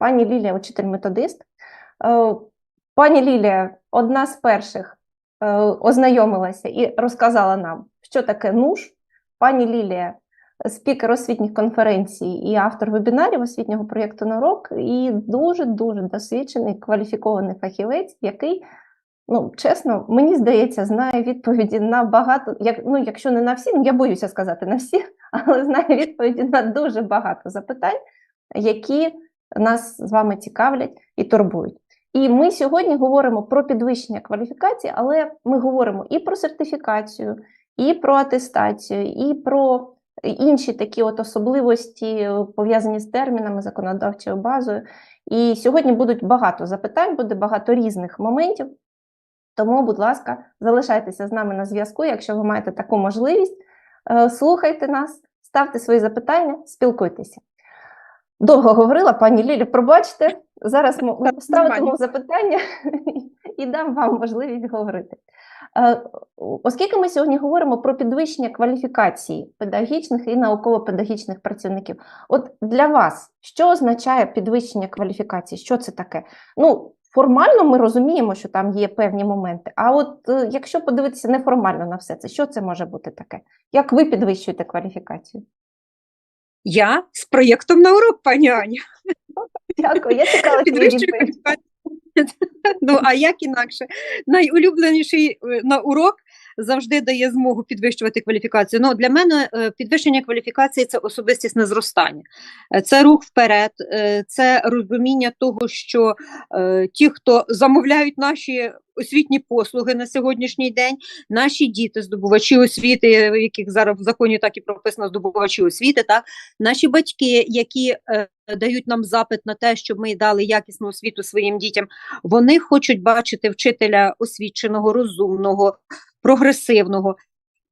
Пані Лілія, учитель-методист. Е, Пані Лілія одна з перших е, ознайомилася і розказала нам, що таке НУШ. Пані Лілія, спікер освітніх конференцій і автор вебінарів освітнього проєкту на урок, і дуже-дуже досвідчений кваліфікований фахівець, який, ну, чесно, мені здається, знає відповіді на багато, як, ну, якщо не на всі, ну, я боюся сказати на всі, але знає відповіді на дуже багато запитань, які нас з вами цікавлять і турбують. І ми сьогодні говоримо про підвищення кваліфікації, але ми говоримо і про сертифікацію, і про атестацію, і про інші такі от особливості, пов'язані з термінами, законодавчою базою. І сьогодні будуть багато запитань, буде багато різних моментів. Тому, будь ласка, залишайтеся з нами на зв'язку, якщо ви маєте таку можливість. Е, Слухайте нас, ставте свої запитання, спілкуйтеся. Довго говорила, пані Лілі, пробачте. Зараз ми Так, запитання і дам вам можливість говорити. Е, Оскільки ми сьогодні говоримо про підвищення кваліфікації педагогічних і науково-педагогічних працівників, от для вас що означає підвищення кваліфікації? Що це таке? Ну, формально ми розуміємо, що там є певні моменти. А от е, якщо подивитися неформально на все це, що це може бути таке? Як ви підвищуєте кваліфікацію? Я з проєктом на урок, пані Аня. Дякую, я чекала. Ну, а як інакше? Найулюбленіший е, на урок завжди дає змогу підвищувати кваліфікацію. Ну, для мене е, підвищення кваліфікації це особистісне зростання, Е, це рух вперед, е, це розуміння того, що ті, хто замовляють наші освітні послуги на сьогоднішній день, наші діти, здобувачі освіти, яких зараз в законі так і прописано здобувачі освіти, так наші батьки, які е, дають нам запит на те, щоб ми дали якісну освіту своїм дітям, вони хочуть бачити вчителя освіченого, розумного, прогресивного.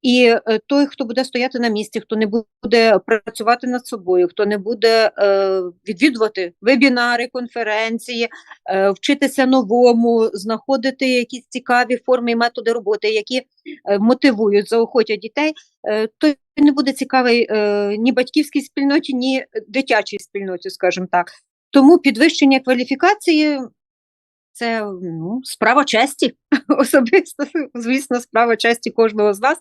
І е, той, хто буде стояти на місці, хто не буде працювати над собою, хто не буде е, відвідувати вебінари, конференції, е, вчитися новому, знаходити якісь цікаві форми і методи роботи, які е, мотивують, заохотять дітей, е, той не буде цікавий е, ні батьківській спільноті, ні дитячій спільноті, скажімо так. Тому підвищення кваліфікації це ну, справа честі, особисто, звісно, справа честі кожного з нас,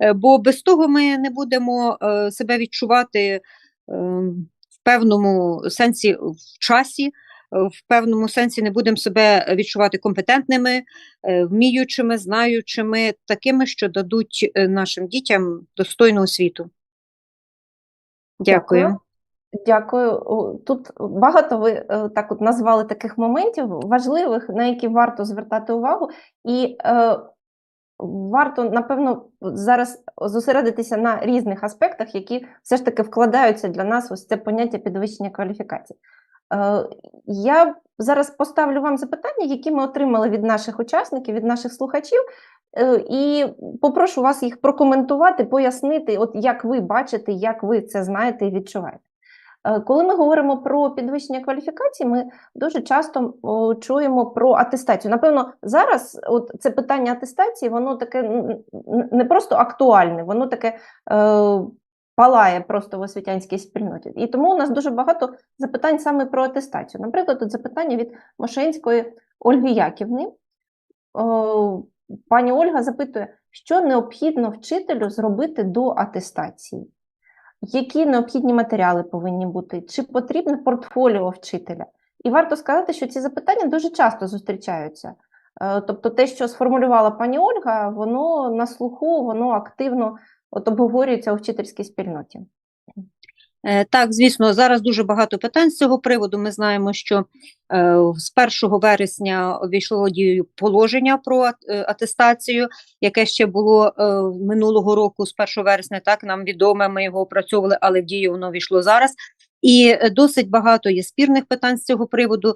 е, бо без того ми не будемо е, себе відчувати е, в певному сенсі в часі, в певному сенсі не будемо себе відчувати компетентними, вміючими, знаючими, такими, що дадуть нашим дітям достойну освіту. Дякую. Дякую. Тут багато ви е, так от назвали таких моментів важливих, на які варто звертати увагу, і е, варто, напевно, зараз зосередитися на різних аспектах, які все ж таки вкладаються для нас ось це поняття підвищення кваліфікації. Е, я зараз поставлю вам запитання, які ми отримали від наших учасників, від наших слухачів, е, і попрошу вас їх прокоментувати, пояснити, от як ви бачите, як ви це знаєте і відчуваєте. Е, Коли ми говоримо про підвищення кваліфікації, ми дуже часто чуємо про атестацію. Напевно, зараз от це питання атестації, воно таке не просто актуальне, воно таке е, палає просто в освітянській спільноті. І тому у нас дуже багато запитань саме про атестацію. Наприклад, тут запитання від Мошенської Ольги Яківни. Пані Ольга запитує, що необхідно вчителю зробити до атестації? Які необхідні матеріали повинні бути? Чи потрібне портфоліо вчителя? І варто сказати, що ці запитання дуже часто зустрічаються. Е, Тобто, те, що сформулювала пані Ольга, воно на слуху, воно активно от обговорюється у вчительській спільноті. Е, Так, звісно, зараз дуже багато питань з цього приводу. Ми знаємо, що е, з 1 вересня війшло дію положення про е, атестацію, яке ще було минулого року, з 1 вересня, так нам відоме, ми його опрацьовували, але в дію воно війшло зараз. І е, досить багато є спірних питань з цього приводу. Е,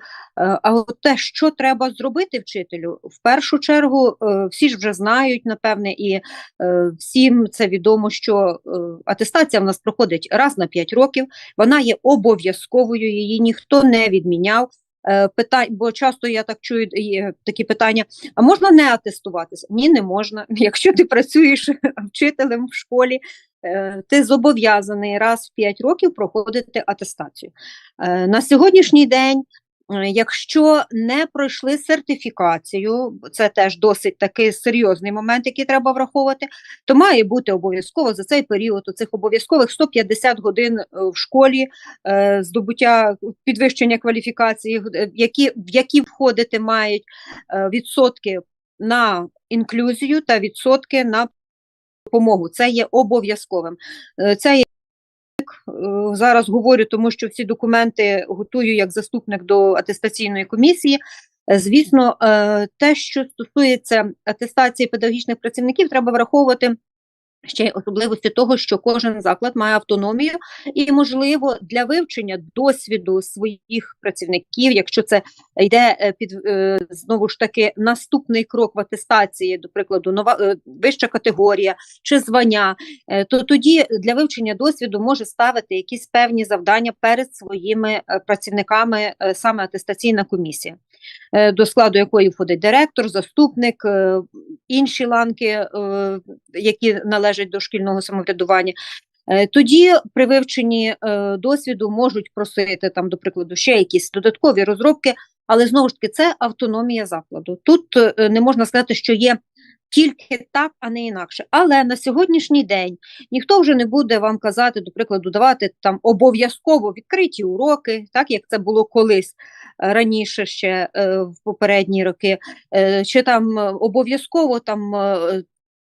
А от те, що треба зробити вчителю, в першу чергу е, всі ж вже знають, напевне, і всім це відомо, що атестація в нас проходить раз на 5 років, вона є обов'язковою, її ніхто не відміняв. Питань, бо часто я так чую такі питання: а можна не атестуватися? Ні, не можна. Якщо ти працюєш вчителем в школі, ти зобов'язаний раз в 5 років проходити атестацію. Е, На сьогоднішній день Е, Якщо не пройшли сертифікацію, це теж досить такий серйозний момент, який треба враховувати, то має бути обов'язково за цей період у цих обов'язкових 150 годин е, в школі е, здобуття підвищення кваліфікації, е, які, в які входити мають е, відсотки на інклюзію та відсотки на допомогу. Це є обов'язковим. Е, Це є е, зараз говорю, тому що всі документи готую як заступник до атестаційної комісії. Е, Звісно, те, що стосується атестації педагогічних працівників, треба враховувати ще особливості того, що кожен заклад має автономію, і можливо для вивчення досвіду своїх працівників, якщо це йде е, під е, знову ж таки наступний крок в атестації, до прикладу, нова е, вища категорія чи звання, то тоді для вивчення досвіду може ставити якісь певні завдання перед своїми працівниками саме атестаційна комісія, до складу якої входить директор, заступник, інші ланки, які належать до шкільного самоврядування. Е, Тоді при вивченні е, досвіду можуть просити там, до прикладу, ще якісь додаткові розробки, але знову ж таки це автономія закладу. Тут е, не можна сказати, що є тільки так, а не інакше. Але на сьогоднішній день ніхто вже не буде вам казати, до прикладу, давати там обов'язково відкриті уроки, так як це було колись раніше ще в попередні роки, чи там обов'язково там.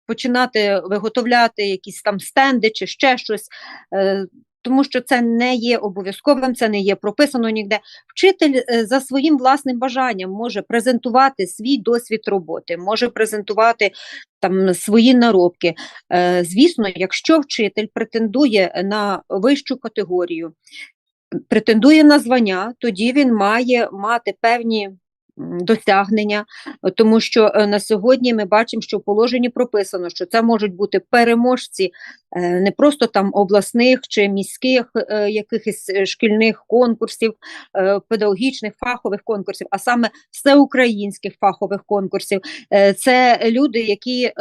Починати виготовляти якісь там стенди чи ще щось, е, тому що це не є обов'язковим, це не є прописано ніде. Вчитель е, за своїм власним бажанням може презентувати свій досвід роботи, може презентувати там свої наробки. Е, Звісно, якщо вчитель претендує на вищу категорію, претендує на звання, тоді він має мати певні досягнення, тому що е, на сьогодні ми бачимо, що в положенні прописано, що це можуть бути переможці е, не просто там обласних чи міських е, якихось шкільних конкурсів, педагогічних фахових конкурсів, а саме всеукраїнських фахових конкурсів. Це люди, які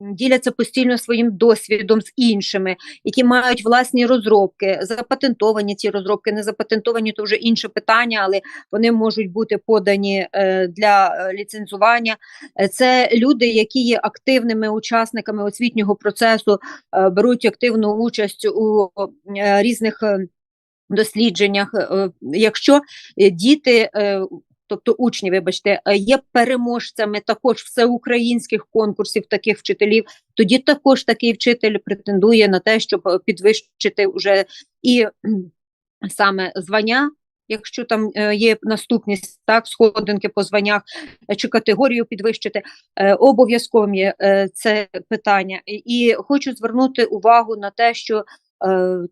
діляться постійно своїм досвідом з іншими, які мають власні розробки, запатентовані ці розробки, не запатентовані, то вже інше питання, але вони можуть бути подані е, для е, ліцензування. Е, Це люди, які є активними учасниками освітнього процесу, беруть активну участь у різних. Дослідженнях, якщо діти, тобто учні, вибачте, е, є переможцями також всеукраїнських конкурсів таких вчителів, тоді також такий вчитель претендує на те, щоб е, підвищити вже і саме звання. Якщо там е, є наступність, так, сходинки по званнях чи категорію підвищити, обов'язковим є це питання. І, хочу звернути увагу на те, що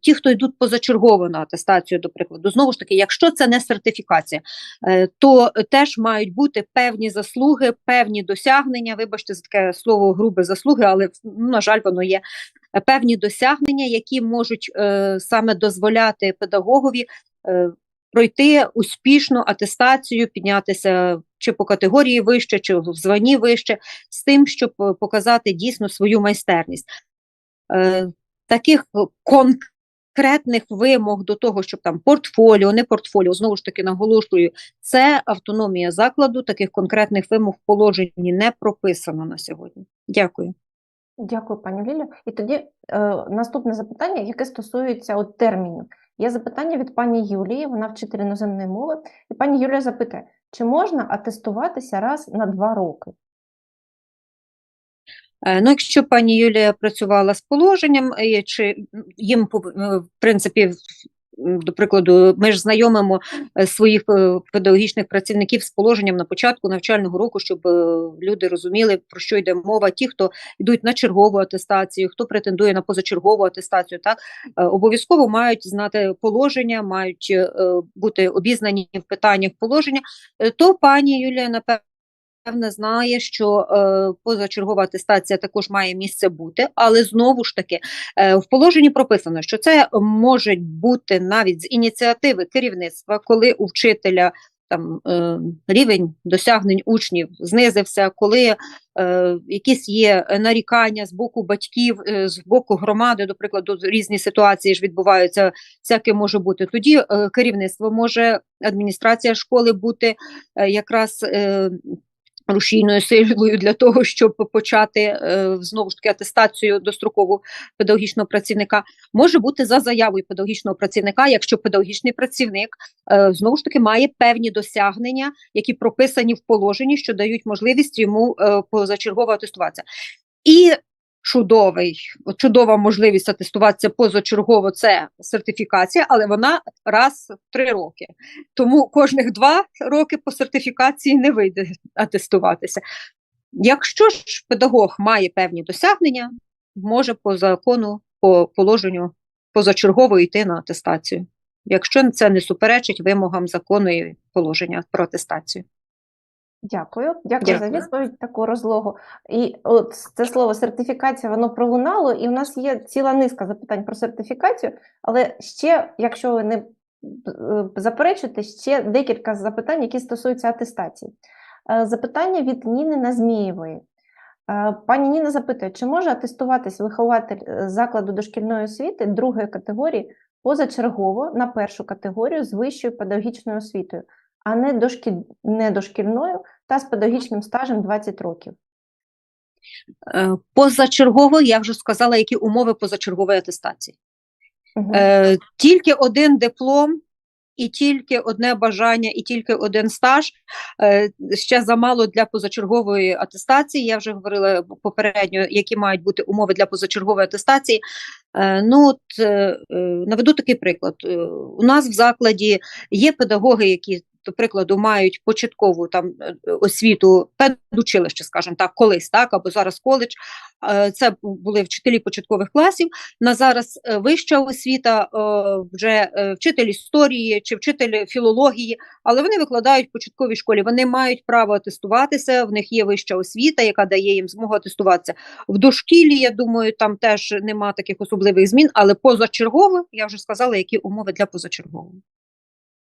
ті, хто йдуть позачергово на атестацію, до прикладу, знову ж таки, якщо це не сертифікація, е, то теж мають бути певні заслуги, певні досягнення. Вибачте за таке слово грубе заслуги, але ну, на жаль, воно є е, певні досягнення, які можуть е, саме дозволяти педагогові. Е, Пройти успішну атестацію, піднятися чи по категорії вище, чи в званні вище, з тим, щоб е, показати дійсно свою майстерність. Е, таких конкретних вимог до того, щоб там портфоліо, не портфоліо, знову ж таки наголошую, це автономія закладу. Таких конкретних вимог в положенні не прописано на сьогодні. Дякую. Дякую, пані Лілю. І тоді е, наступне запитання, яке стосується от, термінів. Є запитання від пані Юлії, вона вчитель іноземної мови, і пані Юлія запитує, чи можна атестуватися раз на два роки? Е, Ну, якщо пані Юлія працювала з положенням, е, чи їм е, в принципі. До прикладу, ми ж знайомимо своїх педагогічних працівників з положенням на початку навчального року, щоб люди розуміли, про що йде мова. Ті, хто йдуть на чергову атестацію, хто претендує на позачергову атестацію, так обов'язково мають знати положення, мають бути обізнані в питаннях положення. То пані Юлія, напевно, Певне знає, що е, позачергова атестація також має місце бути, але знову ж таки е, в положенні прописано, що це може бути навіть з ініціативи керівництва, коли у вчителя там е, рівень досягнень учнів знизився, коли е, якісь є нарікання з боку батьків, е, з боку громади, до прикладу, різні ситуації ж відбуваються, всяке може бути. Тоді е, керівництво може адміністрація школи бути е, якраз. Е, Рушійною силою для того, щоб почати е, знову ж таки атестацію дострокову педагогічного працівника, може бути за заявою педагогічного працівника, якщо педагогічний працівник е, знову ж таки має певні досягнення, які прописані в положенні, що дають можливість йому е, позачергово атестуватися. І чудовий, чудова можливість атестуватися позачергово це сертифікація, але вона раз в три роки. Тому кожних два роки по сертифікації не вийде атестуватися. Якщо ж педагог має певні досягнення, може по закону, по положенню позачергово йти на атестацію. Якщо це не суперечить вимогам закону і положення про атестацію. Дякую, дякую, за відповідь таку розлогу. І от це слово сертифікація, воно пролунало, і у нас є ціла низка запитань про сертифікацію, але ще, якщо ви не е, заперечуєте, ще декілька запитань, які стосуються атестації. Е, Запитання від Ніни Назмієвої. Е, Пані Ніна запитує, чи може атестуватись вихователь закладу дошкільної освіти другої категорії позачергово на першу категорію з вищою педагогічною освітою, а не, дошкіль... не дошкільною та з педагогічним стажем 20 років. Е, Позачергово я вже сказала, які умови позачергової атестації. Е, тільки один диплом, і тільки одне бажання, і тільки один стаж е, ще замало для позачергової атестації. Я вже говорила попередньо, які мають бути умови для позачергової атестації. Ну, от, наведу такий приклад. У нас в закладі є педагоги, які. До прикладу, мають початкову там е, освіту педучилище, скажімо так, колись, так, або зараз коледж. Е, Це були вчителі початкових класів. На зараз е, вища освіта, вже вчитель історії чи вчитель філології, але вони викладають в початковій школі. Вони мають право атестуватися. В них є вища освіта, яка дає їм змогу атестуватися. В дошкіллі, я думаю, там теж нема таких особливих змін, але позачергово я вже сказала, які умови для позачергового.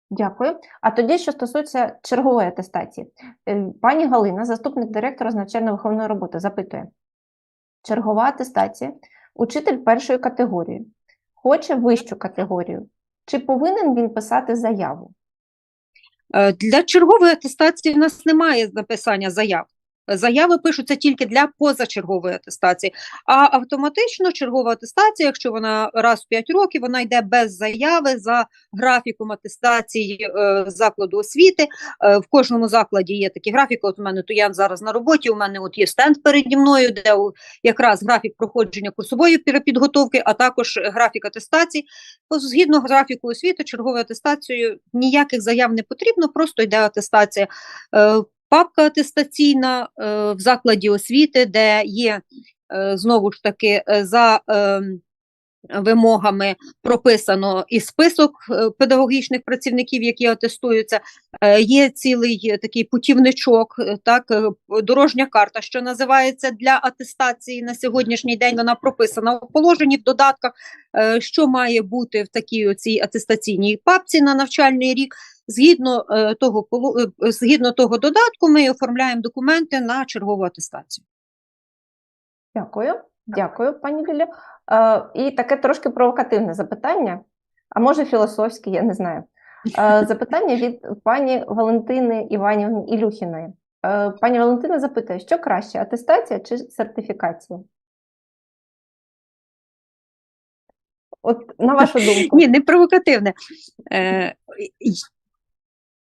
Дякую. А тоді, що стосується чергової атестації, Е, пані Галина, заступник директора з навчально-виховної роботи, запитує: чергова атестація, учитель першої категорії, хоче вищу категорію. Чи повинен він писати заяву? Е, Для чергової атестації в нас немає написання заяв. Заяви пишуться тільки для позачергової атестації, а автоматично чергова атестація, якщо вона раз в 5 років, вона йде без заяви за графіком атестації е, закладу освіти. Е, в кожному закладі є такі графіки. От у мене то я зараз на роботі. У мене от є стенд переді мною, де якраз графік проходження курсової перепідготовки, а також графік атестації. Згідно графіку освіти, черговою атестацією ніяких заяв не потрібно, просто йде атестація. Е, Папка атестаційна е, в закладі освіти, де є е, знову ж таки е, за е, вимогами прописано і список е, педагогічних працівників, які атестуються. Е, Є цілий такий путівничок, е, так дорожня карта, що називається для атестації на сьогоднішній день. Вона прописана в положенні в додатках, що має бути в такій оцій атестаційній папці на навчальний рік. Згідно того згідно того додатку, ми оформляємо документи на чергову атестацію. Дякую, дякую, пані Лілі. Е, і таке трошки провокативне запитання, а може філософське, я не знаю. Е, запитання від пані Валентини Іванівни Ілюхіної. Е, пані Валентина запитує, що краще, атестація чи сертифікація? От на вашу думку. Ні, не провокативне. Е,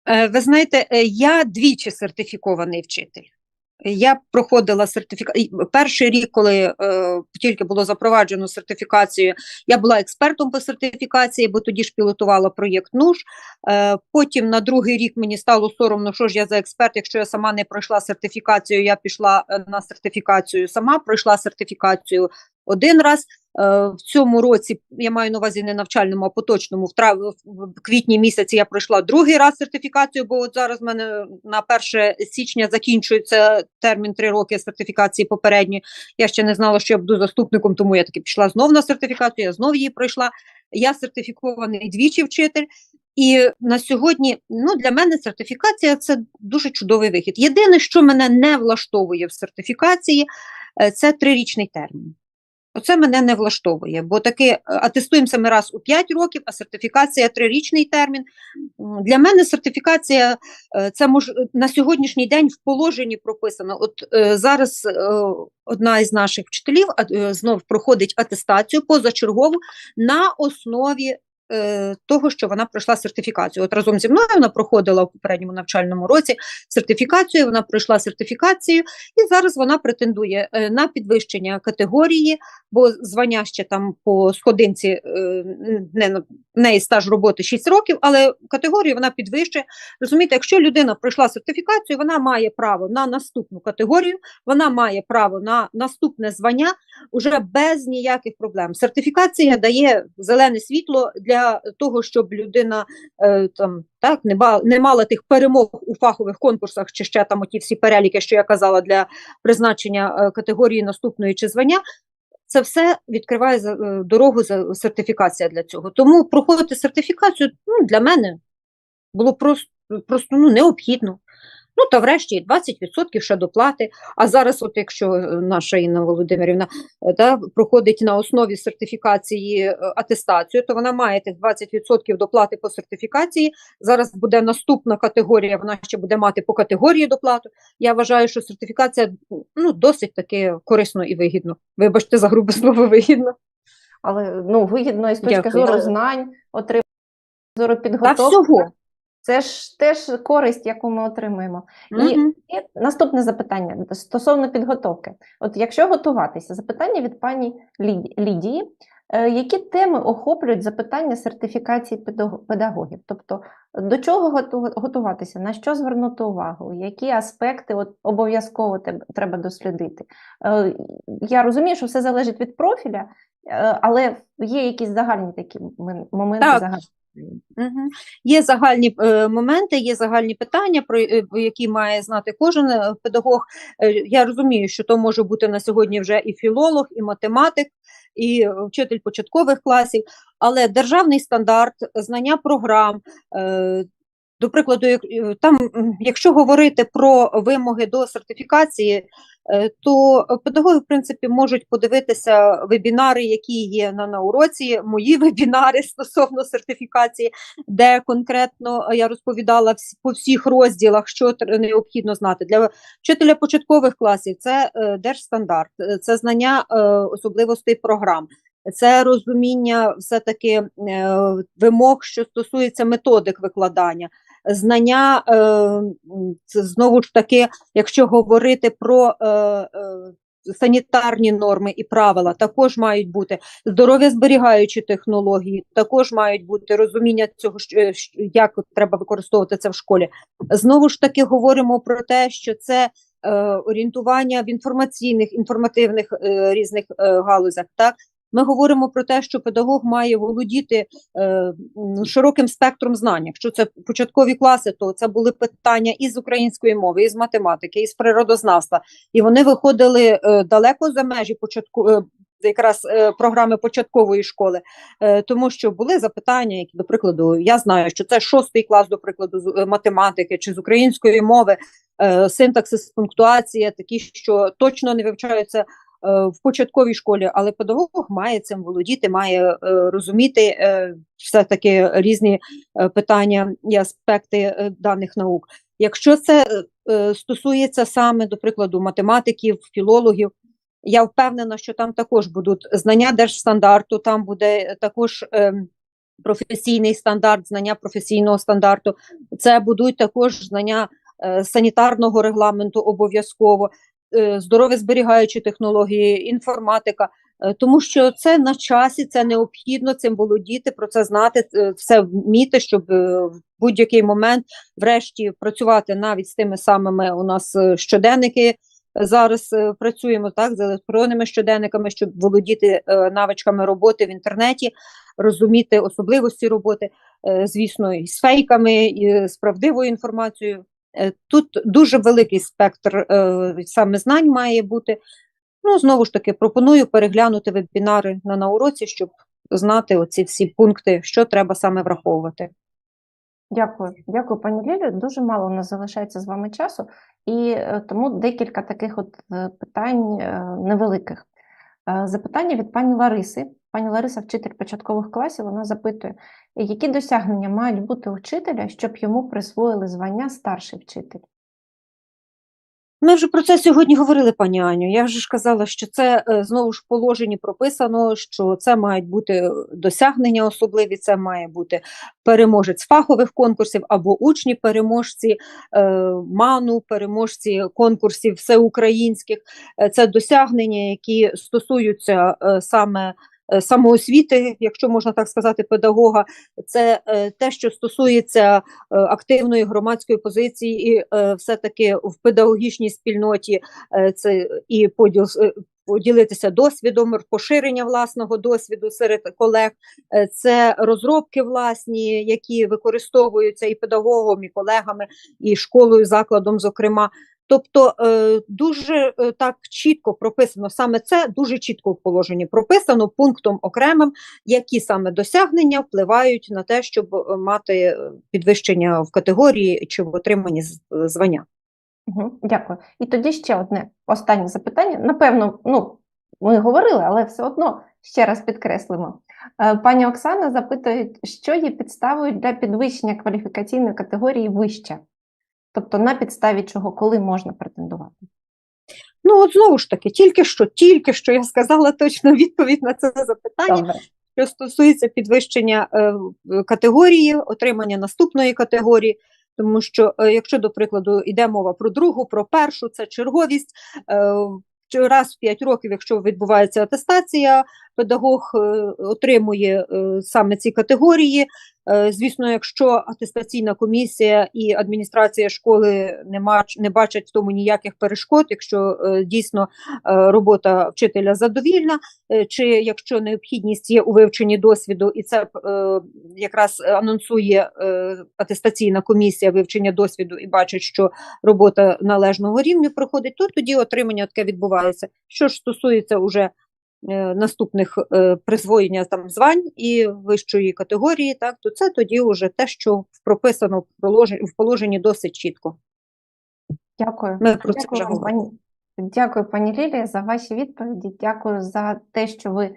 е, ви знаєте, я двічі сертифікований вчитель. Я проходила сертифікацію. Перший рік, коли е, тільки було запроваджено сертифікацію, я була експертом по сертифікації, бо тоді ж пілотувала проєкт НУШ. Е, потім на другий рік мені стало соромно, що ж я за експерт, якщо я сама не пройшла сертифікацію, я пішла е, на сертифікацію сама, пройшла сертифікацію один раз. Е, В цьому році я маю на увазі не навчальному, а поточному. В трав... в квітні місяці я пройшла другий раз сертифікацію, бо от зараз в мене на 1 січня закінчується термін 3 роки сертифікації попередньої. Я ще не знала, що я буду заступником, тому я таки пішла знов на сертифікацію, я знов її пройшла. Я сертифікований двічі вчитель. І на сьогодні, ну для мене сертифікація це дуже чудовий вихід. Єдине, що мене не влаштовує в сертифікації, е, це трирічний термін. Оце мене не влаштовує, бо таки е, атестуємося ми раз у 5 років, а сертифікація трирічний термін. Для мене сертифікація е, це мож на сьогоднішній день в положенні прописано. От е, зараз одна із наших вчителів е, знов проходить атестацію позачергову на основі. Е, Того, що вона пройшла сертифікацію. От разом зі мною вона проходила в попередньому навчальному році сертифікацію, вона пройшла сертифікацію, і зараз вона претендує е, на підвищення категорії, бо звання ще там по сходинці е, не на- неї стаж роботи 6 років, але категорію вона підвищує. Розумієте, якщо людина пройшла сертифікацію, вона має право на наступну категорію, вона має право на наступне звання уже без ніяких проблем. Сертифікація дає зелене світло для того, щоб людина е, там так не, ба, не мала тих перемог у фахових конкурсах, чи ще там оті всі переліки, що я казала для призначення е, категорії наступної чи звання. Це все відкриває е, дорогу за сертифікація для цього. Тому проходити сертифікацію ну, для мене було просто, просто ну, необхідно. Ну та врешті 20% ще доплати. А зараз, от якщо е, наша Інна Володимирівна е, та, проходить на основі сертифікації е, атестацію, то вона має тих 20% доплати по сертифікації. Зараз буде наступна категорія, вона ще буде мати по категорії доплату. Я вважаю, що сертифікація ну, досить таки корисно і вигідно. Вибачте за грубе слово вигідно. Але ну, вигідно і з точки зору знань, отримання, з зору Та всього. Це ж теж користь, яку ми отримуємо. І Мгм. І наступне запитання стосовно підготовки. От якщо готуватися, запитання від пані Лідії. Е, Які теми охоплюють запитання сертифікації педагогів? Тобто до чого готуватися, на що звернути увагу, які аспекти от обов'язково треба дослідити? Е, Я розумію, що все залежить від профіля, е, але є якісь загальні такі моменти Так. загальні. Є загальні е, моменти, є загальні питання, про е, які має знати кожен е, педагог. Я розумію, що то може бути на сьогодні вже і філолог, і математик, і вчитель початкових класів, але державний стандарт, знання програм. До прикладу, там, якщо говорити про вимоги до сертифікації, то педагоги, в принципі, можуть подивитися вебінари, які є на, на уроці, мої вебінари стосовно сертифікації, де конкретно я розповідала по всіх розділах, що необхідно знати. Для вчителя початкових класів це е, держстандарт, е, це знання е, особливостей програм. Це розуміння все-таки е, вимог, що стосується методик викладання, знання е, це знову ж таки, якщо говорити про е, е, санітарні норми і правила, також мають бути здоров'я зберігаючі технології, також мають бути розуміння цього, як треба використовувати це в школі. Знову ж таки, говоримо про те, що це орієнтування в інформаційних, інформативних е, різних е, галузях. Так ми говоримо про те, що педагог має володіти е, широким спектром знань. Якщо це початкові класи, то це були питання і з української мови, і з математики, і з природознавства. І вони виходили е, далеко за межі початку. е, Якраз е, програми початкової школи, е, тому що були запитання, які, до прикладу, я знаю, що це шостий клас, до прикладу, з е, математики чи з української мови, е, синтаксис, пунктуація, такі, що точно не вивчаються в початковій школі, але педагог має цим володіти, має е, розуміти е, все-таки різні е, питання і аспекти е, даних наук. Якщо це е, стосується саме, до прикладу, математиків, філологів, я впевнена, що там також будуть знання держстандарту, там буде також ем, професійний стандарт, знання професійного стандарту. Це будуть також знання е, санітарного регламенту обов'язково, е, здоров'я зберігаючі технології, інформатика. е, Тому що це на часі, це необхідно цим володіти, про це знати, е, все вміти, щоб е, в будь-який момент, врешті, працювати навіть з тими самими у нас е, щоденники. Зараз е, працюємо так з електронними щоденниками, щоб володіти е, навичками роботи в інтернеті, розуміти особливості роботи, е, звісно, і з фейками, і з правдивою інформацією. Е, Тут дуже великий спектр е, саме знань має бути. Ну, знову ж таки, пропоную переглянути вебінари на науроці, щоб знати оці всі пункти, що треба саме враховувати. Дякую, дякую, пані Лілі. Дуже мало у нас залишається з вами часу, і е, тому декілька таких от питань невеликих. Запитання від пані Лариси. Пані Лариса, вчитель початкових класів, вона запитує, які досягнення мають бути у вчителя, щоб йому присвоїли звання старший вчитель? Ми вже про це сьогодні говорили, пані Аню. Я вже ж казала, що це е, знову ж в положенні прописано, що це мають бути досягнення особливі, це має бути переможець фахових конкурсів або учні, переможці е, ману, переможці конкурсів всеукраїнських. Е, Це досягнення, які стосуються е, саме. Е, Самоосвіти, якщо можна так сказати, педагога, це е, те, що стосується е, активної громадської позиції, і все-таки в педагогічній спільноті це і поділ поділитися досвідом, поширення власного досвіду серед колег, це розробки власні, які використовуються і педагогом, і колегами, і школою, закладом, зокрема. Тобто е, дуже е, так чітко прописано саме це дуже чітко в положенні прописано пунктом окремим, які саме досягнення впливають на те, щоб е, мати підвищення в категорії чи в отриманні звання. Дякую. І тоді ще одне останнє запитання. Напевно, ну, ми говорили, але все одно ще раз підкреслимо. Пані Оксана запитує, що є підставою для підвищення кваліфікаційної категорії вища? Тобто на підставі чого, коли можна претендувати? Ну от знову ж таки, тільки що, тільки що я сказала точно відповідь на це запитання. Добре. що стосується підвищення е, категорії, отримання наступної категорії. Тому що, е, якщо, до прикладу, йде мова про другу, про першу, це черговість. е, Раз в 5 років, якщо відбувається атестація, педагог е, отримує е, саме ці категорії. Е, Звісно, якщо атестаційна комісія і адміністрація школи не, не бачать в тому ніяких перешкод, якщо дійсно робота вчителя задовільна, чи якщо необхідність є у вивченні досвіду, і це якраз анонсує атестаційна комісія вивчення досвіду і бачить, що робота належного рівня проходить, то тоді отримання таке відбувається. Що ж стосується уже наступних е, присвоєння там звань і вищої категорії, так то це тоді вже те, що прописано в положенні, досить чітко. Дякую. Ми про це Дякую вже пані. Дякую, пані Лілія, за ваші відповіді. Дякую за те, що ви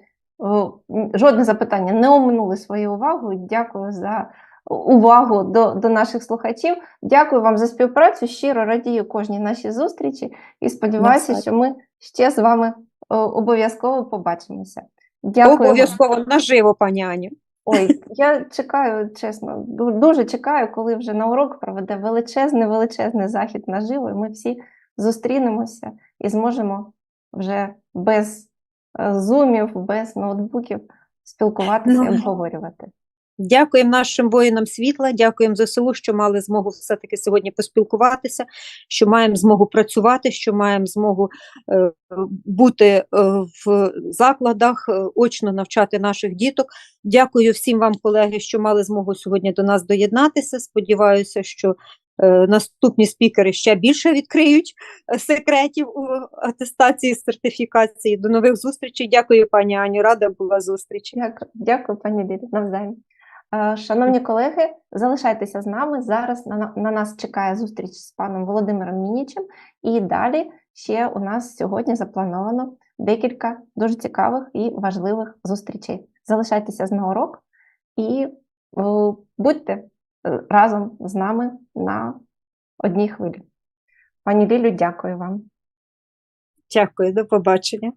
жодне запитання не оминули свою увагу. Дякую за увагу до, до наших слухачів. Дякую вам за співпрацю. Щиро радію кожній нашій зустрічі і сподіваюся, що ми ще з вами обов'язково побачимося. Дякую. Обов'язково наживо, пані Аню. Ой, я чекаю, чесно, дуже чекаю, коли вже на урок проведе величезний, величезний захід наживо, і ми всі зустрінемося і зможемо вже без е, зумів, без ноутбуків спілкуватися і Ну, обговорювати. Дякуємо нашим воїнам світла, дякуємо ЗСУ, що мали змогу все-таки сьогодні поспілкуватися, що маємо змогу працювати, що маємо змогу е, бути е, в закладах, е, очно навчати наших діток. Дякую всім вам, колеги, що мали змогу сьогодні до нас доєднатися. Сподіваюся, що е, наступні спікери ще більше відкриють е, секретів у атестації, сертифікації. До нових зустрічей. Дякую, пані Аню. Рада була зустрічі. Дякую, дякую, пані Лілі, навзаєм. Е, Шановні колеги, залишайтеся з нами. Зараз на, на- на нас чекає зустріч з паном Володимиром Мінічем, і далі ще у нас сьогодні заплановано декілька дуже цікавих і важливих зустрічей. Залишайтеся з на урок і е, будьте е, разом з нами на одній хвилі. Пані Лілю, дякую вам. Дякую, до побачення.